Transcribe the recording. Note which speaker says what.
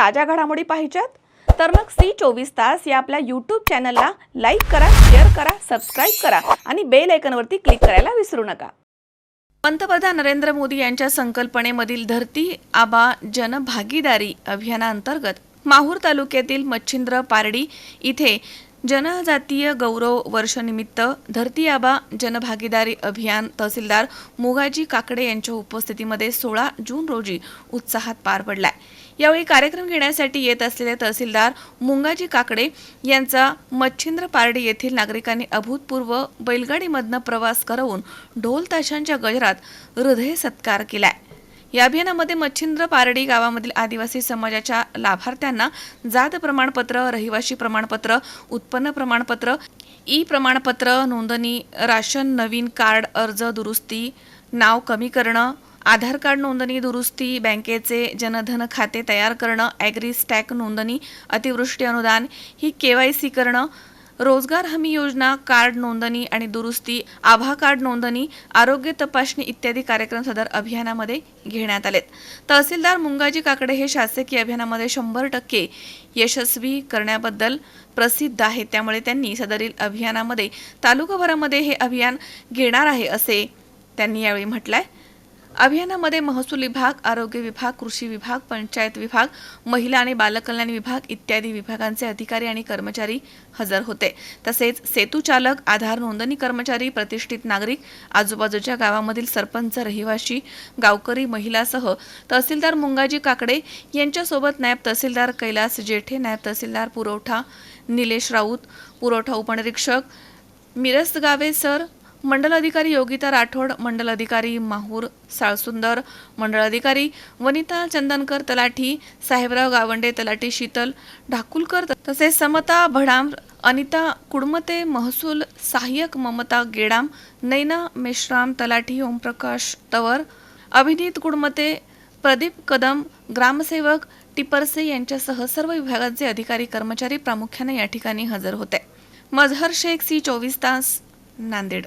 Speaker 1: ताज्या घडामोडी पाहिजेत? तर मग सी चोवीस तास या आपल्या यूट्यूब चॅनलला लाईक करा शेअर करा सबस्क्राईब करा आणि बेल आयकनवरती क्लिक करायला विसरू नका. पंतप्रधान नरेंद्र मोदी यांच्या संकल्पनेमधील धरती आबा जनभागीदारी अभियानाअंतर्गत माहूर तालुक्यातील मच्छिंद्र पारडी इथे जनजातीय गौरव वर्षनिमित्त धरती आबा जनभागीदारी अभियान तहसीलदार मुगाजी काकडे यांच्या उपस्थितीमध्ये सोळा जून रोजी उत्साहात पार पडलाय. यावेळी कार्यक्रम घेण्यासाठी येत असलेले तहसीलदार मुंगाजी काकडे यांचा मच्छिंद्र पारडी येथील नागरिकांनी अभूतपूर्व बैलगाडीमधनं प्रवास करवून ढोल ताशांच्या गजरात हृदय सत्कार केलाय. या अभियानामध्ये मच्छिंद्र पारडी गावामधील आदिवासी समाजाच्या लाभार्थ्यांना जात प्रमाणपत्र रहिवाशी प्रमाणपत्र उत्पन्न प्रमाणपत्र ई प्रमाणपत्र नोंदणी राशन नवीन कार्ड अर्ज दुरुस्ती नाव कमी करणं आधार कार्ड नोंदणी दुरुस्ती बँकेचे जनधन खाते तयार करणं ॲग्री स्टॅक नोंदणी अतिवृष्टी अनुदान ही के वाय सी करणं रोजगार हमी योजना कार्ड नोंदणी आणि दुरुस्ती आभा कार्ड नोंदणी आरोग्य तपासणी इत्यादी कार्यक्रम सदर अभियानामध्ये घेण्यात आलेत. तहसीलदार मुंगाजी काकडे हे शासकीय अभियानामध्ये शंभर टक्के यशस्वी करण्याबद्दल प्रसिद्ध आहेत. त्यामुळे त्यांनी सदरील अभियानामध्ये तालुकाभरामध्ये हे अभियान घेणार आहे असे त्यांनी यावेळी म्हटलंय. अभियानामध्ये महसूल विभाग आरोग्य विभाग कृषी विभाग पंचायत विभाग महिला आणि बालकल्याण विभाग इत्यादी विभागांचे अधिकारी आणि कर्मचारी हजर होते. तसेच सेतू चालक आधार नोंदणी कर्मचारी प्रतिष्ठित नागरिक आजूबाजूच्या गावामधील सरपंच रहिवाशी गावकरी महिलासह तहसीलदार मुंगाजी काकडे यांच्यासोबत नायब तहसीलदार कैलास जेठे नायब तहसीलदार पुरवठा निलेश राऊत पुरवठा उपनिरीक्षक मिरस गावे सर मंडल अधिकारी योगिता राठोड मंडल अधिकारी माहूर साळसुंदर मंडळ अधिकारी वनिता चंदनकर तलाठी साहेबराव गावंडे तलाठी शीतल ढाकुलकर तसेच समता भडाम अनिता कुडमते महसूल सहाय्यक ममता गेडाम नैना मेश्राम तलाठी ओमप्रकाश तवर अभिनीत कुडमते प्रदीप कदम ग्रामसेवक टिपरसे यांच्यासह सर्व विभागाचे अधिकारी कर्मचारी प्रामुख्याने या ठिकाणी हजर होते. मजहर शेख सी चोवीस तास नांदेड.